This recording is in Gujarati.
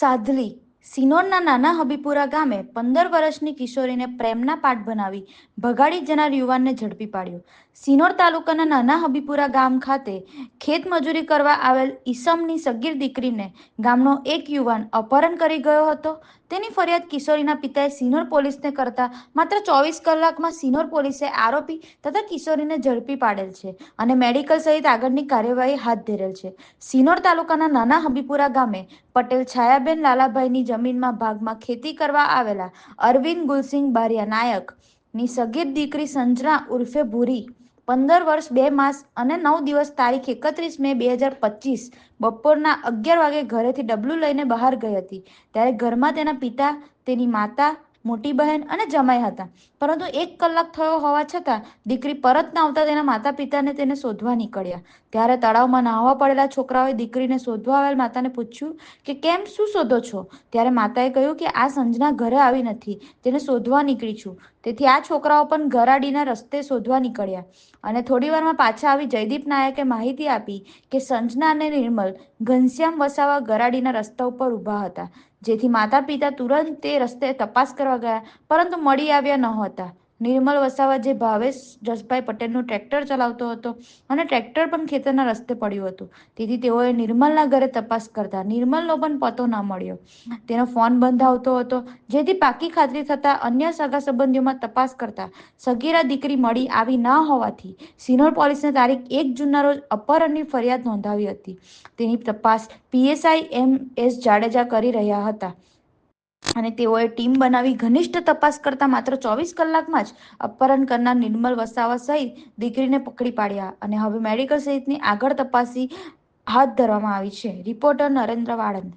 સાધલી, સિનોરના નાના હબીપુરા ગામે પંદર વર્ષની કિશોરીને પ્રેમના પાઠ બનાવી ભગાડી જનાર યુવાનને ઝડપી પાડ્યો. સિનોર તાલુકાના નાના હબીપુરા ગામ ખાતે ખેત મજૂરી કરવા આવેલ ઈસમની સગીર દીકરીને ગામનો એક યુવાન અપહરણ કરી ગયો હતો. તેની ફરિયાદ કિશોરીના પિતાએ સિનોર પોલીસને કરતા માત્ર ચોવીસ કલાકમાં સિનોર પોલીસે આરોપી તથા કિશોરીને ઝડપી પાડેલ છે અને મેડિકલ સહિત આગળની કાર્યવાહી હાથ ધરેલ છે. સિનોર તાલુકાના નાના હબીપુરા ગામે પટેલ છાયાબેન લાલાભાઈની જમીનમાં ભાગમાં ખેતી કરવા આવેલા અરવિંદ ગુલસિંહ બારિયા નાયકની સગીર દીકરી સંજના ઉર્ફે ભૂરી પંદર વર્ષ બે માસ અને નવ દિવસ તારીખ એકત્રીસ મે બે હજાર પચીસ બપોરના અગિયાર વાગે ઘરેથી ડબલું લઈને બહાર ગઈ હતી. ત્યારે ઘરમાં તેના પિતા, તેની માતા મોટી બહેન અને જમાઈ હતા. પરંતુ એક કલાક થયો હોવા છતાં દીકરી પરત ન આવતા તેના માતા પિતાને તેને શોધવા નીકળ્યા. ત્યારે તળાવમાં નાહવા પડેલા છોકરાઓએ દીકરીને શોધવા આવેલ માતાને પૂછ્યું કે, કેમ? શું શોધો છો? ત્યારે માતાએ કહ્યું કે, આ સંજના ઘરે આવી નથી. તેને શોધવા નીકળી છું. તેથી આ છોકરાઓ પણ ગરાડીના રસ્તે શોધવા નીકળ્યા. અને થોડીવારમાં પાછા આવી જયદીપ નાયકે માહિતી આપી કે સંજના અને નિર્મલ ઘનશ્યામ વસાવા ગરાડીના રસ્તા ઉપર ઊભા હતા. જેથી માતા પિતા તુરંત તે રસ્તે તપાસ કરવા ગયા પરંતુ મળી આવ્યા નહોતા. નિર્મલ વસાવા જે ભાવેશ જસભાઈ પટેલનું ટ્રેક્ટર ચલાવતો હતો અને ટ્રેક્ટર પણ ખેતરના રસ્તે પડ્યું હતું. તેથી તેઓએ નિર્મલના ઘરે તપાસ કરતા નિર્મલનો પણ પતો ના મળ્યો. તેનો ફોન બંધ આવતો હતો. જેથી પાકી ખાતરી થતા અન્ય સગા સંબંધીઓમાં તપાસ કરતા સગીરા દીકરી મળી આવી ન હોવાથી સિનોર પોલીસને તારીખ એક જૂનના રોજ અપહરણની ફરિયાદ નોંધાવી હતી. તેની તપાસ પીએસઆઈ એમ એસ જાડેજા કરી રહ્યા હતા. અને તેઓએ ટીમ બનાવી ઘનિષ્ઠ તપાસ કરતા માત્ર ચોવીસ કલાકમાં જ અપહરણ કરનાર નિર્મલ વસાવા સહિત દીકરીને પકડી પાડ્યા અને હવે મેડિકલ સહિતની આગળ તપાસી હાથ ધરવામાં આવી છે. રિપોર્ટર નરેન્દ્ર વાળંદ.